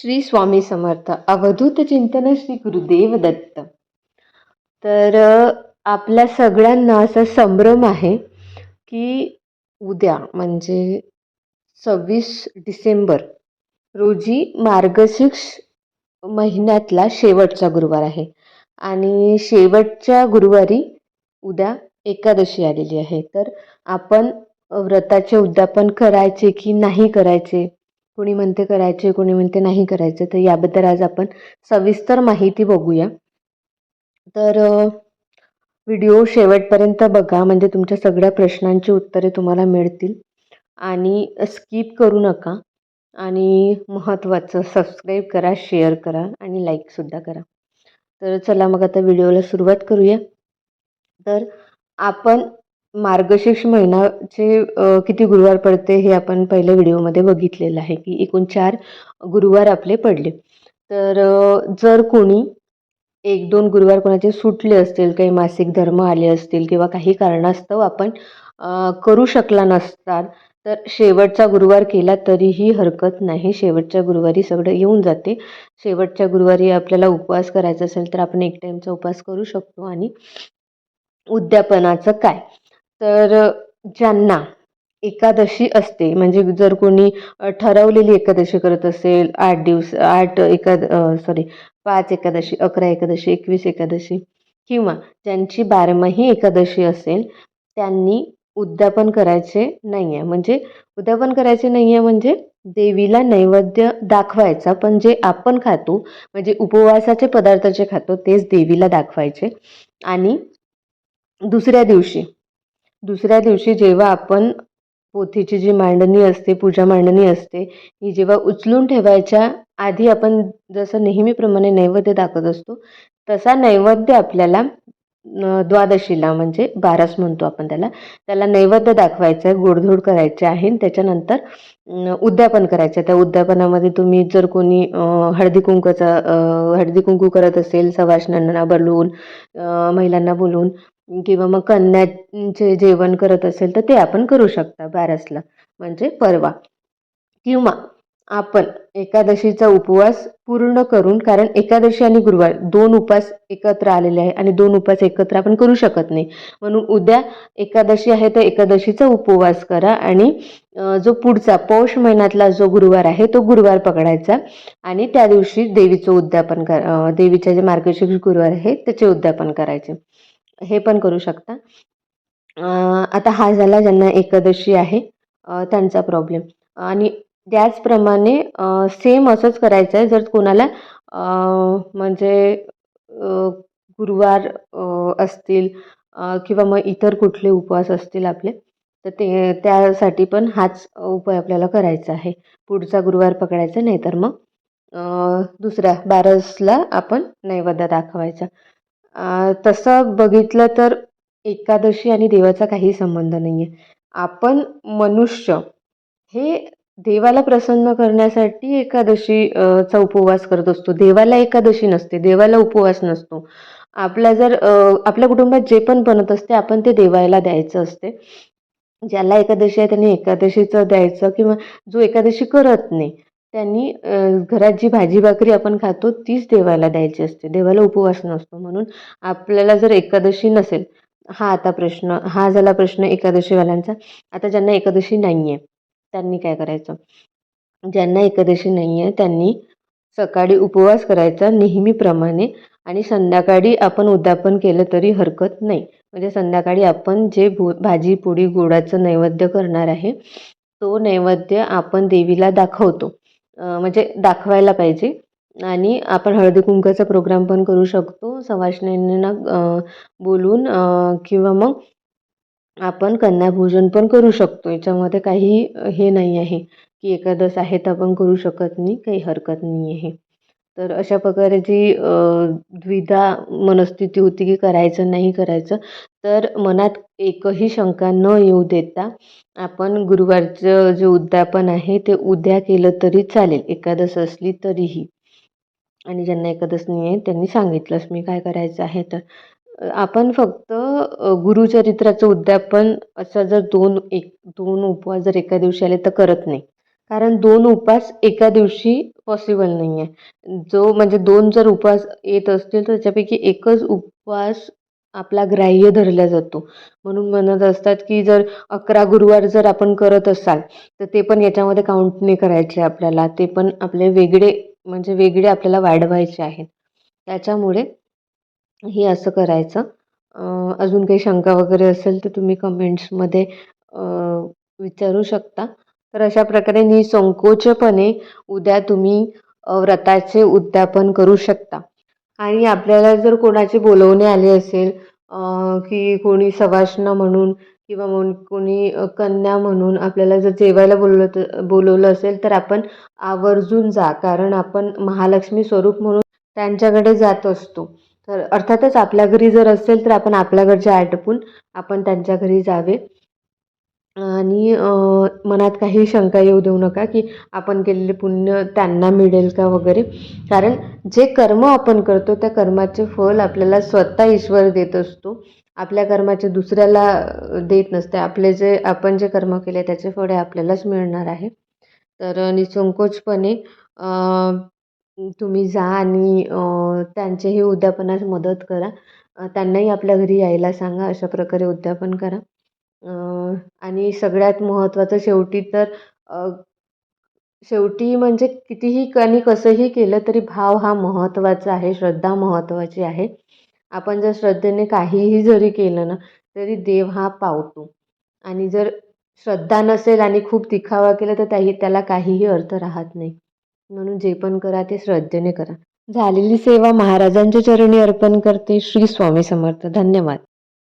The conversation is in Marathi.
श्री स्वामी समर्थ. अवधूत चिंतन श्री गुरुदेव दत्त. तर आपल्या सगळ्यांना असा संभ्रम आहे की उद्या म्हणजे सव्वीस डिसेंबर रोजी मार्गशीर्ष महिन्यातला शेवटचा गुरुवार आहे. आणि शेवटच्या गुरुवारी उद्या एकादशी आलेली आहे. तर आपण व्रताचे उद्यापन करायचे की नाही करायचे? कोणी म्हणते करायचे कोणी म्हणते नाही करायचे तर याबद्दल आज आपण सविस्तर माहिती बघूया. तर व्हिडिओ शेवटपर्यंत बघा म्हणजे तुमच्या सगळ्या प्रश्नांची उत्तरे तुम्हाला मिळतील. आणि स्किप करू नका. आणि महत्त्वाचं सबस्क्राईब करा शेअर करा आणि लाईकसुद्धा करा. तर चला मग आता व्हिडिओला सुरुवात करूया. तर आपण मार्गशीर्ष महिनाचे किती गुरुवार पडते हे आपण पहिल्या व्हिडिओमध्ये बघितलेलं आहे की एकूण चार गुरुवार आपले पडले. तर जर कोणी एक दोन गुरुवार कोणाचे सुटले असतील काही मासिक धर्म आले असतील किंवा काही कारणास्तव आपण करू शकला नसतात तर शेवटचा गुरुवार केला तरीही हरकत नाही. शेवटच्या गुरुवारी सगळं येऊन जाते. शेवटच्या गुरुवारी आपल्याला उपवास करायचा असेल तर आपण एक टाईमचा उपवास करू शकतो. आणि उद्यापनाचं काय? तर ज्यांना एकादशी असते म्हणजे जर कोणी ठरवलेली एकादशी करत असेल आठ दिवस आठ एकाद सॉरी पाच एकादशी अकरा एकादशी एकवीस एकादशी किंवा ज्यांची बारमाही एकादशी असेल त्यांनी उद्यापन करायचे नाही आहे म्हणजे उद्यापन करायचे नाही आहे म्हणजे देवीला नैवेद्य दाखवायचा पण जे आपण खातो म्हणजे उपवासाचे पदार्थ जे खातो तेच देवीला दाखवायचे. आणि दुसऱ्या दिवशी दुसऱ्या दिवशी जेव्हा आपण पोथीची जी मांडणी असते पूजा मांडणी असते ही जेव्हा उचलून ठेवायच्या आधी आपण जसं नेहमीप्रमाणे नैवेद्य दाखवत असतो तसा नैवेद्य आपल्याला द्वादशीला म्हणजे बारास म्हणतो आपण त्याला त्याला नैवेद्य दाखवायचं आहे गोडधोड करायचे आहे त्याच्यानंतर उद्यापन करायचं त्या उद्यापनामध्ये तुम्ही जर कोणी हळदी कुंकूचा हळदी कुंकू करत असेल सवाष्णांना बोलवून महिलांना बोलवून किंवा मग कन्याचे जेवण करत असेल तर ते आपण करू शकता बारसला. म्हणजे परवा. किंवा आपण एकादशीचा उपवास पूर्ण करून कारण एकादशी आणि गुरुवार दोन उपवास एकत्र आलेले आहे आणि दोन उपास एकत्र आपण करू शकत नाही. म्हणून उद्या एकादशी आहे तर एकादशीचा उपवास करा आणि जो पुढचा पौष महिन्यातला जो गुरुवार आहे तो गुरुवार पकडायचा आणि त्या दिवशी देवीचं उद्यापन कर देवीचे जे मार्गशीर्ष गुरुवार आहे त्याचे उद्यापन करायचे. हे पण करू शकता. आता हा झाला ज्यांना एकादशी आहे त्यांचा प्रॉब्लेम आणि त्याचप्रमाणे सेम असंच करायचं आहे जर कोणाला म्हणजे गुरुवार असतील किंवा मग इतर कुठले उपवास असतील आपले तर ते त्यासाठी पण हाच उपाय आपल्याला करायचा आहे. पुढचा गुरुवार पकडायचा नाही तर मग दुसऱ्या बारसला आपण नैवेद्य दाखवायचा. तसं बघितलं तर एकादशी आणि देवाचा काही संबंध नाही आहे आपण मनुष्य हे देवाला प्रसन्न करण्यासाठी एकादशी चा उपवास करत असतो. देवाला एकादशी नसते देवाला उपवास नसतो. आपला जर आपल्या कुटुंबात जे पण बनत असते आपण ते देवाला द्यायचं असते. ज्याला एकादशी आहे त्यांनी एकादशीचं द्यायचं किंवा जो एकादशी करत नाही. त्यांनी घरात जी भाजी भाकरी आपण खातो तीच देवाला द्यायची असते. देवाला उपवास नसतो. म्हणून आपल्याला जर एकादशी नसेल हा आता प्रश्न हा झाला प्रश्न एकादशीवाल्यांचा आता ज्यांना एकादशी नाही आहे त्यांनी काय करायचं? ज्यांना एकादशी नाही आहे त्यांनी सकाळी उपवास करायचा नेहमीप्रमाणे आणि संध्याकाळी आपण उद्यापन केलं तरी हरकत नाही. म्हणजे संध्याकाळी आपण जे भू भाजी पोळी गोडाचं नैवेद्य करणार आहे तो नैवेद्य आपण देवीला दाखवतो. म्हणजे दाखवायला पाहिजे. आणि आपण हळदी कुंकाचा प्रोग्राम पण करू शकतो. सवाष्ण्यांना बोलून किंवा मग आपण कन्याभोजन पण करू शकतो. याच्यामध्ये काही हे नाही आहे की एकादस आहे तर आपण करू शकत नाही काही हरकत नाही आहे. तर अशा प्रकारे जी द्विधा मनस्थिती होती की करायचं नाही करायचं तर मनात एकही शंका न येऊ देता आपण गुरुवारचं जे उद्यापन आहे ते उद्या केलं तरी चालेल. एकादश असली तरीही. आणि ज्यांना एकादश नाही आहे त्यांनी सांगितलंच मी काय करायचं आहे तर आपण फक्त गुरुचरित्राचं उद्यापन असं जर दोन एक दोन उपवास जर एका दिवशी आले तर करत नाही. कारण दोन उपवास एका दिवशी पॉसिबल नाही आहे जो म्हणजे दोन जर उपवास येत असतील तर त्याच्यापैकी एकच उपवास आपला ग्राह्य धरला जातो. म्हणून म्हणत असतात की जर अकरा गुरुवार जर आपण करत असाल तर ते पण याच्यामध्ये काउंट नाही करायचे आपल्याला. ते पण आपले वेगळे म्हणजे वेगळे आपल्याला वाढवायचे आहेत. त्याच्यामुळे हे असं करायचं. अजून काही शंका वगैरे असेल तर तुम्ही कमेंट्समध्ये विचारू शकता. तर अशा प्रकारे निसंकोचपणे उद्या तुम्ही व्रताचे उद्यापन करू शकता. आणि आपल्याला जर कोणाचे बोलवणे आले असेल की कोणी सवाष्ण म्हणून किंवा मग कोणी कन्या म्हणून आपल्याला जर जेवायला बोलवलं तर बोलवलं असेल तर आपण आवर्जून जा. कारण आपण महालक्ष्मी स्वरूप म्हणून त्यांच्याकडे जात असतो. तर अर्थातच आपल्या घरी जर असेल तर आपण आपल्या घरचे आटपून आपण त्यांच्या घरी जावे. आणि मनात काही शंका येऊ देऊ नका की आपण केलेले पुण्य त्यांना मिळेल का वगैरे. कारण जे कर्म आपण करतो त्या कर्माचे फल आपल्याला स्वतः ईश्वर देत असतो. आपल्या कर्माचे दुसऱ्याला देत नसते. आपले जे आपण जे कर्म केले त्याचे फळे आपल्यालाच मिळणार आहे. तर निसंकोचपणे तुम्ही जा आणि त्यांचेही उद्यापनास मदत करा. त्यांनाही आपल्या घरी यायला सांगा. अशा प्रकारे उद्यापन करा. आणि सगळ्यात महत्त्वाचं शेवटी तर शेवटी म्हणजे कितीही आणि कसंही केलं तरी भाव हा महत्त्वाचा आहे श्रद्धा महत्त्वाची आहे. आपण जर श्रद्धेने काहीही जरी केलं ना तरी देव हा पावतो. आणि जर श्रद्धा नसेल आणि खूप दिखावा केला तर त्याही त्याला काहीही अर्थ राहत नाही. म्हणून जे पण करा ते श्रद्धेने करा. झालेली सेवा महाराजांच्या चरणी अर्पण करते श्री स्वामी समर्थ. धन्यवाद.